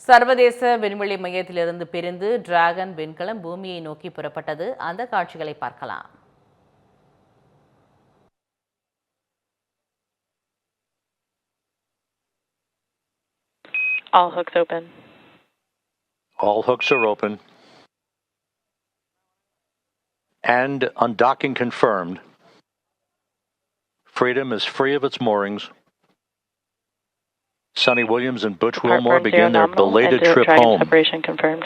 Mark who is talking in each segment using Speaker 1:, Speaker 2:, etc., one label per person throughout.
Speaker 1: சர்வதேச விண்வெளி மையத்திலிருந்து பிரிந்து டிராகன் விண்கலம் பூமியை நோக்கி புறப்பட்டது அந்த காட்சிகளை பார்க்கலாம்
Speaker 2: All hooks open.
Speaker 3: All hooks are open. And undocking confirmed. Freedom is free of its moorings. Sonny Williams and Butch Wilmore begin their belated trip home.
Speaker 2: separation confirmed.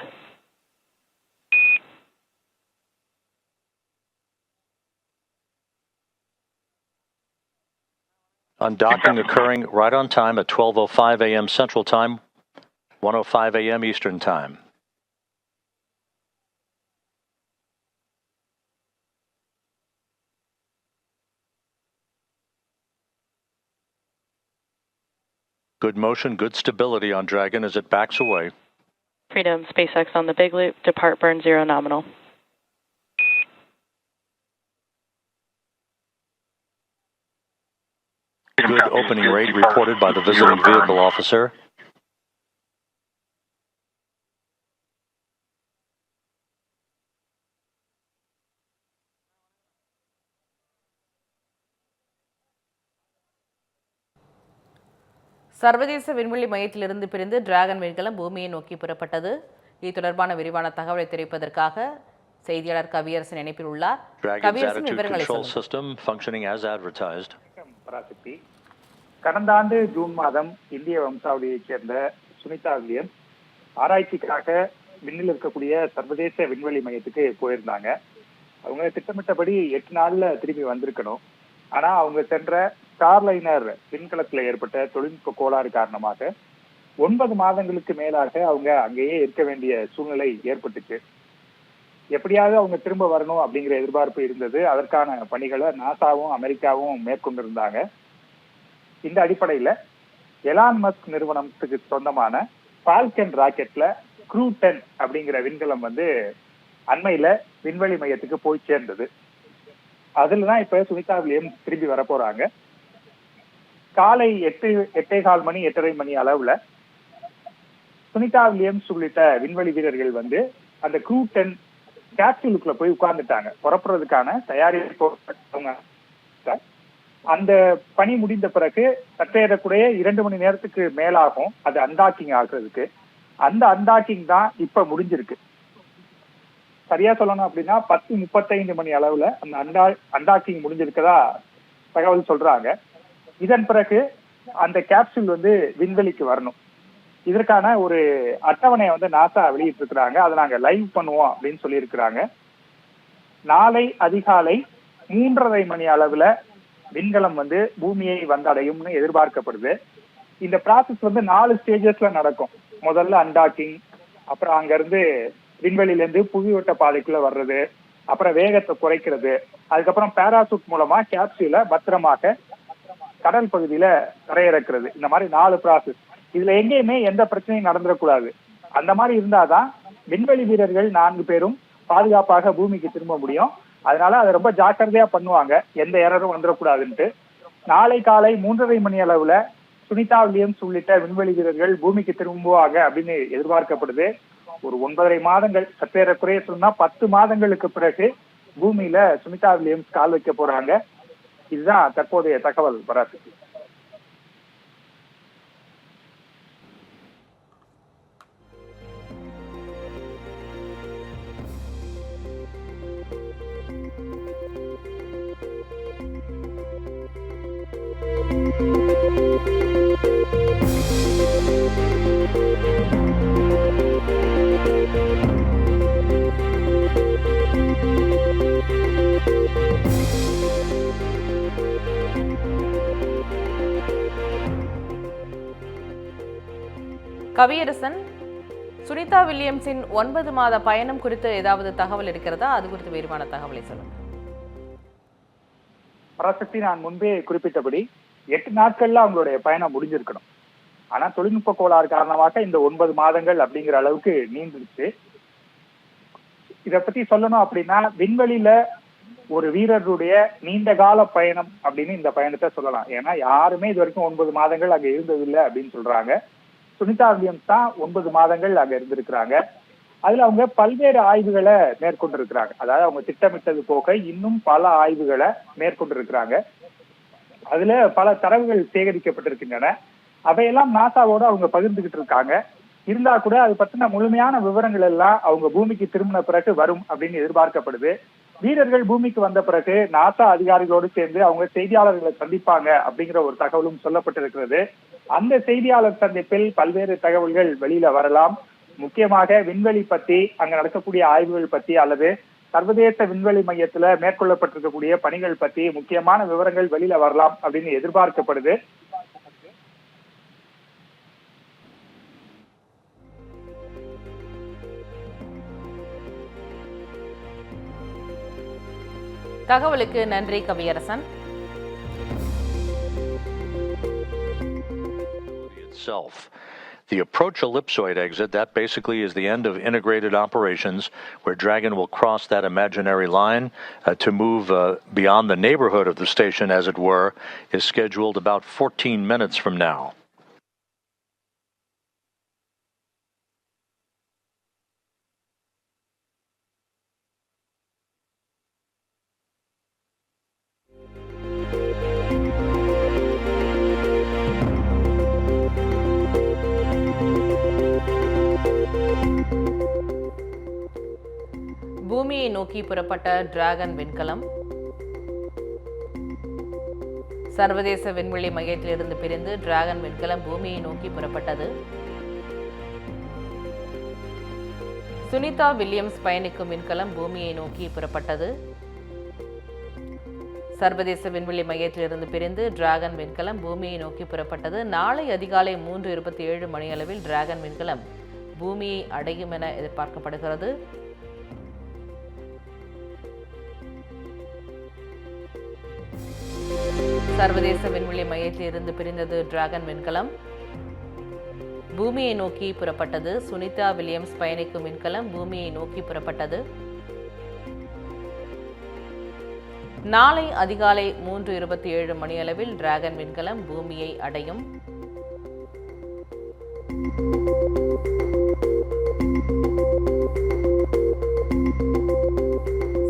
Speaker 3: Undocking occurring right on time at 12:05 a.m. Central Time, 1:05 a.m. Eastern Time. Good motion, good stability on Dragon as it backs away.
Speaker 2: Freedom, SpaceX on the big loop, depart burn zero nominal.
Speaker 3: Good opening rate reported by the visiting vehicle officer.
Speaker 1: சர்வதேச விண்வெளி மையத்திலிருந்து பிரிந்து dragon விண்கலம் பூமியை நோக்கி புறப்பட்டது. இது தொடர்பான விரிவான தகவலை தெரிவிப்பதற்காக செய்தியாளர் கவியரசன் இணைப்பில் உள்ளார். கவியரசன் விவரங்களை
Speaker 4: கடந்த ஆண்டு ஜூன் மாதம் இந்திய வம்சாவளியைச் சேர்ந்த சுனிதா வில்லியம்ஸ் ஆராய்ச்சிக்காக விண்ணில் இருக்கக்கூடிய சர்வதேச விண்வெளி மையத்துக்கு போயிருந்தாங்க. அவங்க திட்டமிட்டபடி எட்டு நாள்ல திரும்பி வந்திருக்கணும். ஆனா அவங்க சென்ற ஸ்டார்லைனர் விண்கலத்துல ஏற்பட்ட தொழில்நுட்ப கோளாறு காரணமாக ஒன்பது மாதங்களுக்கு மேலாக அவங்க அங்கேயே இருக்க வேண்டிய சூழ்நிலை ஏற்பட்டுச்சு. எப்படியாவது அவங்க திரும்ப வரணும் அப்படிங்கிற எதிர்பார்ப்பு இருந்தது. அதற்கான பணிகளை நாசாவும் அமெரிக்காவும் மேற்கொண்டிருந்தாங்க. இந்த அடிப்படையில எலான் மஸ்க் நிறுவனத்துக்கு சொந்தமான பால்கன் ராக்கெட்ல க்ரூ டென் அப்படிங்கிற விண்கலம் வந்து அண்மையில விண்வெளி மையத்துக்கு போய் சேர்ந்தது. அதுலதான் இப்ப சுனிதா வில்லியம் திரும்பி வர போறாங்க காலை எட்டு எட்டே கால் மணி எட்டரை மணி அளவுல சுனிதா வில்லியம்ஸ் உள்ளிட்ட விண்வெளி வீரர்கள் வந்து அந்த க்ரூ டென் கேப்சூலுக்குள்ள போய் உட்கார்ந்துட்டாங்க. புறப்படுறதுக்கான தயாரிப்பு அந்த பணி முடிந்த பிறகு சற்றேறக்குறைய இரண்டு மணி நேரத்துக்கு மேலாகும் அது அன்டாக்கிங் ஆகுறதுக்கு. அந்த அன்டாக்கிங் தான் இப்ப முடிஞ்சிருக்கு. சரியா சொல்லணும் அப்படின்னா பத்து முப்பத்தைந்து மணி அளவுல அந்த அண்டா அன்டாக்கிங் முடிஞ்சிருக்கதா தகவல் சொல்றாங்க. இதன் பிறகு அந்த கேப்சூல் வந்து விண்வெளிக்கு வரணும். இதற்கான ஒரு அட்டவணையை வந்து நாசா வெளியிட்டு இருக்கிறாங்க அதை நாங்க லைவ் பண்ணுவோம் அப்படின்னு சொல்லி இருக்கிறாங்க நாளை அதிகாலை மூன்றரை மணி அளவுல விண்கலம் வந்து பூமியை வந்தடையும்னு எதிர்பார்க்கப்படுது. இந்த ப்ராசஸ் வந்து நாலு ஸ்டேஜஸ்ல நடக்கும். முதல்ல அன்டாக்கிங் அப்புறம் அங்கிருந்து விண்வெளியிலேருந்து புவிவட்ட பாதைக்குள்ள வர்றது அப்புறம் வேகத்தை குறைக்கிறது அதுக்கப்புறம் பேராசூட் மூலமா கேப்சூல பத்திரமாக கடல் பகுதியில தரையிறக்கிறது இந்த மாதிரி நாலு ப்ராசஸ் இதுல எங்கேயுமே எந்த பிரச்சனையும் நடந்துடக்கூடாது. அந்த மாதிரி இருந்தாதான் விண்வெளி வீரர்கள் நான்கு பேரும் பாதுகாப்பாக பூமிக்கு திரும்ப முடியும். அதனால அதை ரொம்ப ஜாக்கிரதையா பண்ணுவாங்க. எந்த எரரும் வந்துடக்கூடாதுன்ட்டு. நாளை காலை மூன்றரை மணி அளவுல சுனிதா வில்லியம்ஸ் உள்ளிட்ட விண்வெளி வீரர்கள் பூமிக்கு திரும்புவாங்க அப்படின்னு எதிர்பார்க்கப்படுது. ஒரு ஒன்பதரை மாதங்கள் சற்றேறக்குறைய சொன்னா பத்து மாதங்களுக்கு பிறகு பூமியில சுனிதா வில்லியம்ஸ் கால் வைக்க போறாங்க. இதுதான் தற்போதைய தகவல் பராசக்தி
Speaker 1: கவியரசன் சுனிதா வில்லியம்ஸின் ஒன்பது மாத பயணம் குறித்து ஏதாவது தகவல் இருக்கிறதா? அது குறித்து விரிவான தகவலை சொல்லுங்கள்
Speaker 4: பராசக்தி நான் முன்பே குறிப்பிட்டபடி எட்டு நாட்கள்ல அவங்களுடைய பயணம் முடிஞ்சிருக்கணும். ஆனா தொழில்நுட்ப கோளாறு காரணமாக இந்த ஒன்பது மாதங்கள் அப்படிங்கிற அளவுக்கு நீண்டுருச்சு இத பத்தி சொல்லணும் அப்படின்னா விண்வெளியில ஒரு வீரருடைய நீண்ட கால பயணம் அப்படின்னு இந்த பயணத்தை சொல்லலாம். ஏன்னா யாருமே இது வரைக்கும் ஒன்பது மாதங்கள் அங்க இருந்ததில்லை அப்படின்னு சொல்றாங்க. சுனிதா வில்லியம்ஸ் தான் ஒன்பது மாதங்கள் அங்க இருந்திருக்கிறாங்க. அதுல அவங்க பல்வேறு ஆய்வுகளை மேற்கொண்டிருக்கிறாங்க. அதாவது அவங்க திட்டமிட்டது போக இன்னும் பல ஆய்வுகளை மேற்கொண்டிருக்கிறாங்க. அதுல பல தரவுகள் சேகரிக்கப்பட்டிருக்கின்றன. அவையெல்லாம் நாசாவோட அவங்க பகிர்ந்துகிட்டு இருக்காங்க. இருந்தா கூட அது பத்தின முழுமையான விவரங்கள் எல்லாம் அவங்க பூமிக்கு திரும்பின பிறகு வரும் அப்படின்னு எதிர்பார்க்கப்படுது. வீரர்கள் பூமிக்கு வந்த பிறகு நாசா அதிகாரிகளோடு சேர்ந்து அவங்க செய்தியாளர்களை சந்திப்பாங்க அப்படிங்கிற ஒரு தகவலும் சொல்லப்பட்டிருக்கிறது. அந்த செய்தியாளர் சந்திப்பில் பல்வேறு தகவல்கள் வெளியில வரலாம். முக்கியமாக விண்வெளி பத்தி அங்க நடக்கக்கூடிய ஆய்வுகள் பத்தி அல்லது சர்வதேச விண்வெளி மையத்துல மேற்கொள்ளப்பட்டிருக்கக்கூடிய பணிகள் பத்தி முக்கியமான விவரங்கள் வெளியில வரலாம் அப்படின்னு எதிர்பார்க்கப்படுது.
Speaker 1: தகவலுக்கு நன்றி Kaviyarasan.
Speaker 3: Itself. The approach ellipsoid exit, that basically is the end of integrated operations where Dragon will cross that imaginary line uh, to move uh, beyond the neighborhood of the station, as it were, is scheduled about 14 minutes from now.
Speaker 1: நோக்கி புறப்பட்ட dragon விண்கலம். சர்வதேச விண்வெளி மையத்திலிருந்து பிரிந்து dragon விண்கலம் பூமியை நோக்கி புறப்பட்டது. சுனிதா வில்லியம்ஸ் பயணிக்கும் விண்கலம் பூமியை நோக்கி புறப்பட்டது. சர்வதேச விண்வெளி மையத்திலிருந்து பிரிந்து டிராகன் விண்கலம் பூமியை நோக்கி புறப்பட்டது. நாளை அதிகாலை மூன்று இருபத்தி ஏழு மணியளவில் டிராகன் விண்கலம் பூமியை அடையும் என எதிர்பார்க்கப்படுகிறது. சர்வதேச விண்வெளி மையத்திலிருந்து பிரிந்தது டிராகன் விண்கலம். பூமியை நோக்கி புறப்பட்டது. சுனிதா வில்லியம்ஸ் பயணிக்கும் விண்கலம் பூமியை நோக்கி புறப்பட்டது. நாளை அதிகாலை மூன்று இருபத்தி ஏழு மணியளவில் டிராகன் விண்கலம் பூமியை அடையும்.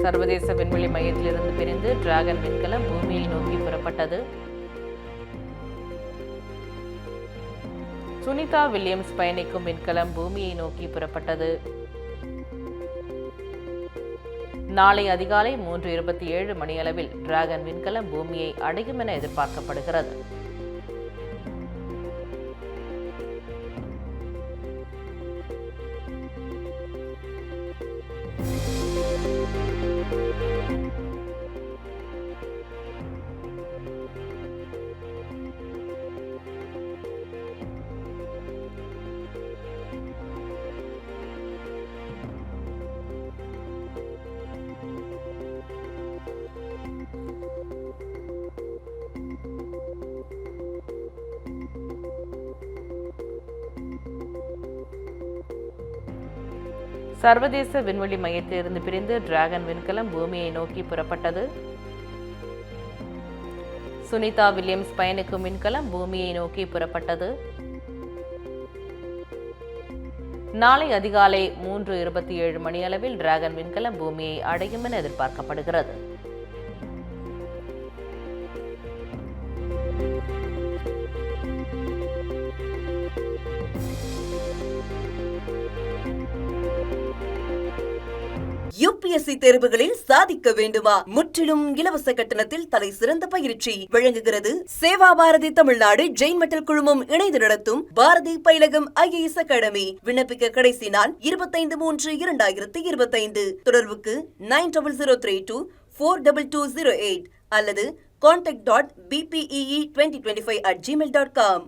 Speaker 1: சர்வதேச விண்வெளி மையத்திலிருந்து பிரிந்து டிராகன் விண்கலம் பூமியை நோக்கி புறப்பட்டது. சுனிதா வில்லியம்ஸ் பயணிக்கும் விண்கலம் பூமியை நோக்கி புறப்பட்டது. நாளை அதிகாலை மூன்று இருபத்தி ஏழு மணியளவில் டிராகன் விண்கலம் பூமியை அடையும் என எதிர்பார்க்கப்படுகிறது. சர்வதேச விண்வெளி மையத்திலிருந்து பிரிந்து டிராகன் விண்கலம் பூமியை நோக்கி புறப்பட்டது. சுனிதா வில்லியம்ஸ் பயணிக்கும் விண்கலம் பூமியை நோக்கி புறப்பட்டது. நாளை அதிகாலை மூன்று இருபத்தி ஏழு மணியளவில் டிராகன் விண்கலம் பூமியை அடையும் என எதிர்பார்க்கப்படுகிறது.
Speaker 5: யுபிஎஸ்சி தேர்வுகளில் சாதிக்க வேண்டுமா? முற்றிலும் இலவச கட்டணத்தில் தலை சிறந்த பயிற்சி வழங்குகிறது. சேவா பாரதி தமிழ்நாடு ஜெயின் மெட்டல் குழுமம் இணைந்து நடத்தும் பாரதி பயிலகம் ஐஏஎஸ் அகாடமி. விண்ணப்பிக்க கடைசி நாள் இருபத்தைந்து மூன்று இரண்டாயிரத்தி இருபத்தைந்து. தொடர்புக்கு nine double zero three two four double two zero eight அல்லது contact dot பிபிஇஇ twenty twenty five at gmail dot com